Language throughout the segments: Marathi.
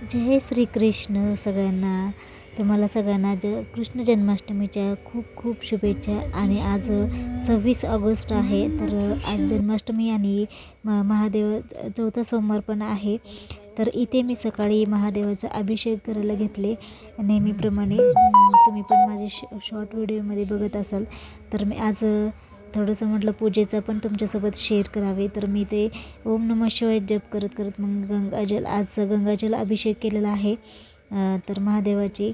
म्हणजे जय श्रीकृष्ण सगळ्यांना तुम्हाला सगळ्यांना ज कृष्ण जन्माष्टमीच्या खूप खूप शुभेच्छा. आणि आज सव्वीस ऑगस्ट आहे तर आज जन्माष्टमी आणि म महादेव चौथा सोमवार पण आहे. तर इथे मी सकाळी महादेवाचा अभिषेक करायला घेतले नेहमीप्रमाणे. तुम्ही पण माझे श शॉर्ट व्हिडिओमध्ये बघत असाल. तर मी आज थोडंसं म्हटलं पूजेचं पण तुमच्यासोबत शेअर करावे. तर मी ते ओम नमः शिवाय जप करत करत मग गंगाजल आज गंगाजल अभिषेक केलेला आहे. तर महादेवाची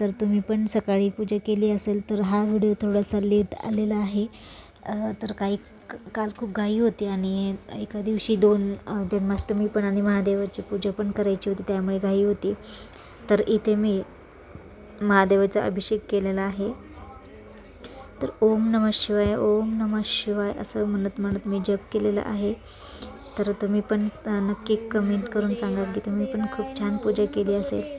तर तुम्ही पण सकाळी पूजा केली असेल तर हा व्हिडिओ थोडासा लेट आलेला आहे. तर काही काल खूप घाई होती आणि एका दिवशी दोन जन्माष्टमी पण आणि महादेवाची पूजा पण करायची होती त्यामुळे घाई होती. तर इथे मी महादेवाचा अभिषेक केलेला आहे. तर ओम नमः शिवाय ओम नमः शिवाय असं म्हणत म्हणत मी जप केलेलं आहे. तर तुम्ही पण नक्की कमेंट करून सांगा की तुम्ही पण खूप छान पूजा केली असेल.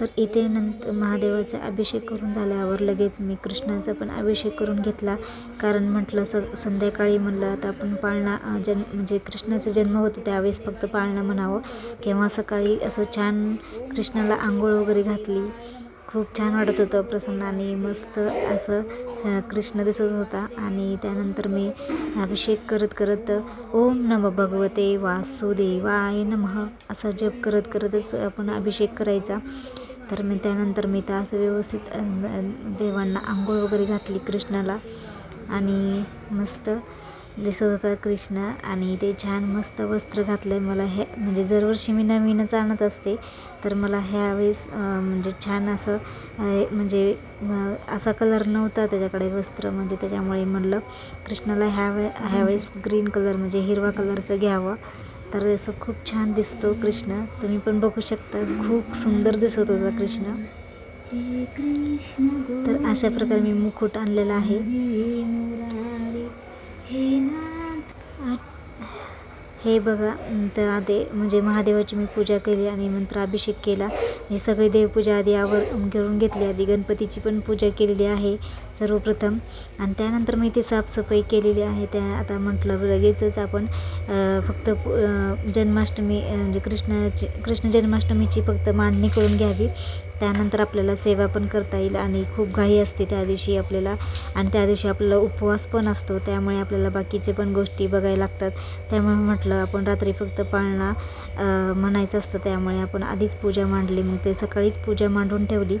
तर इथे नंतर महादेवाचा अभिषेक करून झाल्यावर लगेच मी कृष्णाचा पण अभिषेक करून घेतला. कारण म्हटलं स संध्याकाळी म्हणलं आता आपण पाळणा जन म्हणजे कृष्णाचा जन्म होतो त्यावेळेस फक्त पाळणा म्हणावं. किंवा सकाळी असं छान कृष्णाला आंघोळ वगैरे घातली. खूप छान वाटत होतं. प्रसन्न आणि मस्त असं कृष्ण दिसत होता. आणि त्यानंतर मी अभिषेक करत करत ओम नम भगवते वासुदेवाय नमः. असा जप करत करतच आपण अभिषेक करायचा. तर मी त्यानंतर मी त्या असं व्यवस्थित देवांना आंघोळ वगैरे घातली कृष्णाला. आणि मस्त दिसत होता कृष्ण आणि ते छान मस्त वस्त्र घातलं आहे मला हे. म्हणजे दरवर्षी मी नवीनच आणत असते तर मला ह्यावेळेस म्हणजे छान असं म्हणजे असा कलर नव्हता त्याच्याकडे वस्त्र. म्हणजे त्याच्यामुळे म्हणलं कृष्णाला ह्यावे ह्यावेळेस ग्रीन कलर म्हणजे हिरवा कलरचं घ्यावं. तर असं खूप छान दिसतो कृष्ण. तुम्ही पण बघू शकता खूप सुंदर दिसत होता कृष्ण. तर अशा प्रकारे मी मुकुट आणलेला आहे. हे बघा तर आधी म्हणजे महादेवाची मी पूजा केली आणि नंतर अभिषेक केला. हे सगळे देवपूजा आधी आवर करून घेतली. आधी गणपतीची पण पूजा केलेली आहे सर्वप्रथम. आणि त्यानंतर मी ती साफसफाई केलेली आहे. त्या आता म्हटलं लगेचच आपण फक्त पु- जन्माष्टमी म्हणजे कृष्णाची कृष्ण जन्माष्टमीची फक्त मांडणी करून घ्यावी. त्यानंतर आपल्याला सेवा पण करता येईल आणि खूप घाई असते त्या दिवशी आपल्याला. आणि त्या दिवशी आपल्याला उपवास पण असतो त्यामुळे आपल्याला बाकीचे पण गोष्टी बघायला लागतात. त्यामुळे म्हटलं आपण रात्री फक्त पाळणा म्हणायचं असतं. त्यामुळे आपण आधीच पूजा मांडली मग ते सकाळीच पूजा मांडून ठेवली.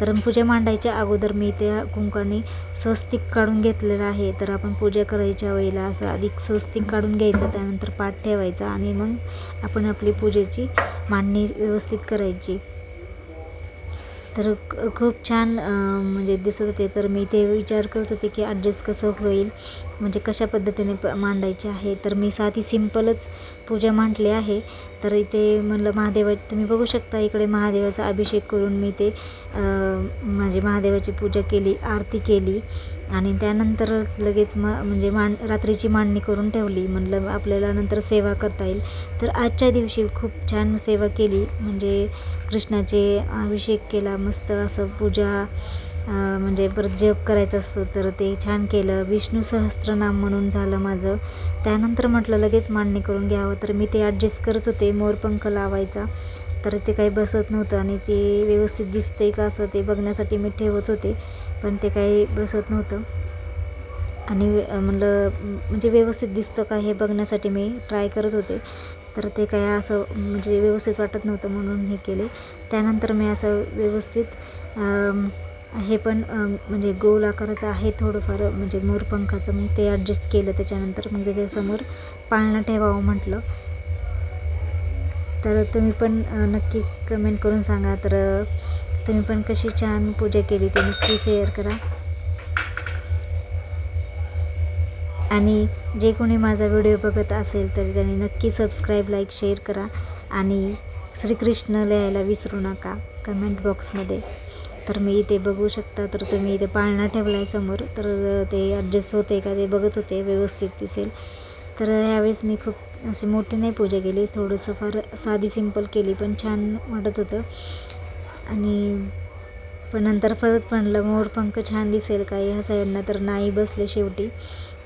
तर पूजा मांडायच्या अगोदर मी त्या कुंकाने स्वस्तिक काढून घेतलेलं आहे. तर आपण पूजा करायच्या वेळेला असं अधिक स्वस्तिक काढून घ्यायचं त्यानंतर पाठ ठेवायचा आणि मग आपण आपली पूजेची मांडणी व्यवस्थित करायची. तर खूप छान म्हणजे दिसत होते. तर मी ते विचार करत होते की ॲडजस्ट कसं होईल म्हणजे कशा पद्धतीने प मांडायचे आहे. तर मी साधी सिम्पलच पूजा मांडली आहे. तर इथे म्हणलं महादेवा तुम्ही बघू शकता इकडे महादेवाचा अभिषेक करून मी ते अं, म्हणजे महादेवाची पूजा केली आरती केली. आणि त्यानंतरच लगेच म म्हणजे मांड रात्रीची मांडणी करून ठेवली. म्हणलं आपल्याला नंतर सेवा करता येईल. तर आजच्या दिवशी खूप छान सेवा केली. म्हणजे कृष्णाचे अभिषेक केला. मस्त असं पूजा म्हणजे परत जप करायचा असतो तर ते छान केलं. विष्णू सहस्त्रनाम म्हणून झालं माझं. त्यानंतर म्हटलं लगेच मांडणी करून घ्यावं. तर मी ते ॲडजस्ट करत होते. मोरपंख लावायचा. तर ते काही बसत नव्हतं आणि ते व्यवस्थित दिसतंय का असं ते बघण्यासाठी मी ठेवत होते. पण ते काही बसत नव्हतं. आणि म्हणलं म्हणजे व्यवस्थित दिसतं का हे बघण्यासाठी मी ट्राय करत होते. तर ते काय असं म्हणजे व्यवस्थित वाटत नव्हतं म्हणून हे केले. त्यानंतर मी असं व्यवस्थित हे पण म्हणजे गोल आकाराचं आहे थोडंफार म्हणजे मोरपंखाचं मग ते ॲडजस्ट केलं. त्याच्यानंतर मग त्याच्यासमोर पाळणं ठेवावं म्हटलं. तर तुम्ही पण नक्की कमेंट करून सांगा. तर तुम्ही पण कशी छान पूजा केली. ते नक्की शेअर करा. आणि जे कोणी माझा व्हिडिओ बघत असेल तर त्यांनी नक्की सबस्क्राईब लाईक शेअर करा आणि श्रीकृष्ण लिहायला विसरू नका कमेंट बॉक्समध्ये तर मी इथे बघू शकता तर तुम्ही इथे पाळणा ठेवला आहे समोर तर ते ॲडजस्ट होते का ते बघत होते व्यवस्थित दिसेल. तर ह्यावेळेस मी खूप अशी मोठी नाही पूजा केली थोडंसं फार साधी सिंपल केली पण छान वाटत होतं. आणि पण नंतर परत म्हणलं मोरपंख छान दिसेल का? ह्या साईडनं तर नाही बसले शेवटी.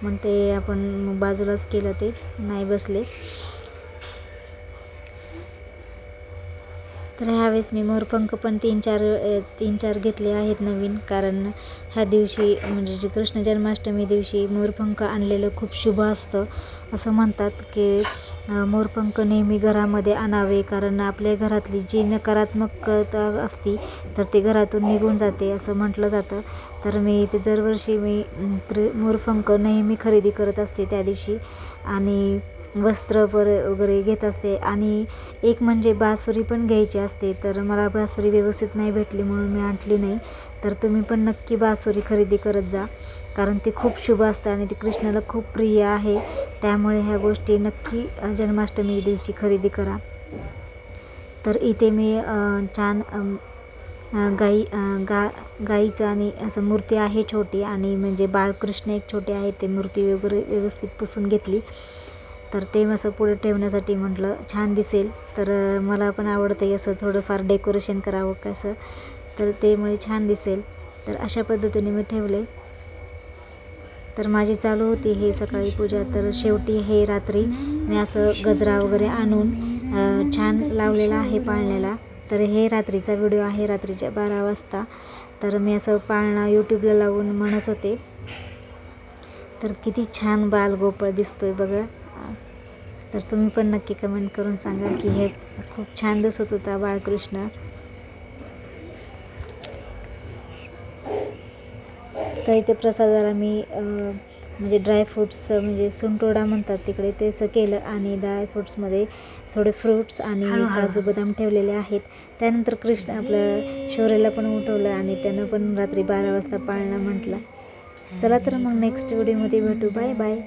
मग ते आपण मग बाजूलाच केलं ते नाही बसले. तर ह्यावेळेस मी मोरपंख पण तीन चार तीन चार घेतले आहेत नवीन. कारण ह्या दिवशी म्हणजे जे कृष्ण जन्माष्टमी दिवशी मोरपंख आणलेलं खूप शुभ असतं. असं म्हणतात की मोरपंख नेहमी घरामध्ये आणावे. कारण आपल्या घरातली जी नकारात्मकता असती तर ते घरातून निघून जाते असं म्हटलं जातं. तर मी ते दरवर्षी मी त्रि मोरपंख नेहमी खरेदी करत असते त्या दिवशी. आणि वस्त्र वर वगैरे घेत असते. आणि एक म्हणजे बासुरी पण घ्यायची असते. तर मला बासुरी व्यवस्थित नाही भेटली म्हणून मी आणली नाही. तर तुम्ही पण नक्की बासुरी खरेदी करत जा. कारण ते खूप शुभ असतं आणि ती कृष्णाला खूप प्रिय आहे. त्यामुळे ह्या गोष्टी नक्की जन्माष्टमी दिवशी खरेदी करा. तर इथे मी छान गाई गा गाईचं आणि असं मूर्ती आहे छोटी. आणि म्हणजे बाळकृष्ण एक छोटे आहे. ते मूर्ती वगैरे व्यवस्थित पुसून घेतली. तर ते असं पुढे ठेवण्यासाठी म्हटलं छान दिसेल. तर मला पण आवडतं आहे असं थोडंफार डेकोरेशन करावं कसं तर ते मुळे छान दिसेल. तर अशा पद्धतीने मी ठेवले. तर माझी चालू होती हे सकाळी पूजा. तर शेवटी हे रात्री मी असं गजरा वगैरे आणून छान लावलेला आहे पाळण्याला. तर हे रात्रीचा व्हिडिओ आहे रात्रीच्या बारा वाजता. तर मी असं पाळणा यूट्यूबला लावून म्हणत होते. तर किती छान बालगोपाळ दिसतोय बघा. तर तुम्ही पण नक्की कमेंट करून सांगा की हे खूप छान दिसत होता बाळकृष्ण. तर इथे प्रसादाला मी म्हणजे ड्रायफ्रूट्स म्हणजे सुंटोडा म्हणतात तिकडे ते असं केलं आणि ड्रायफ्रूट्समध्ये थोडे फ्रूट्स आणि काजू बदाम ठेवलेले आहेत. त्यानंतर कृष्ण आपलं शौर्याला पण उठवलं आणि त्यानं पण रात्री बारा वाजता पाळणा म्हटला. चला तर मग नेक्स्ट व्हिडिओमध्ये भेटू. Bye bye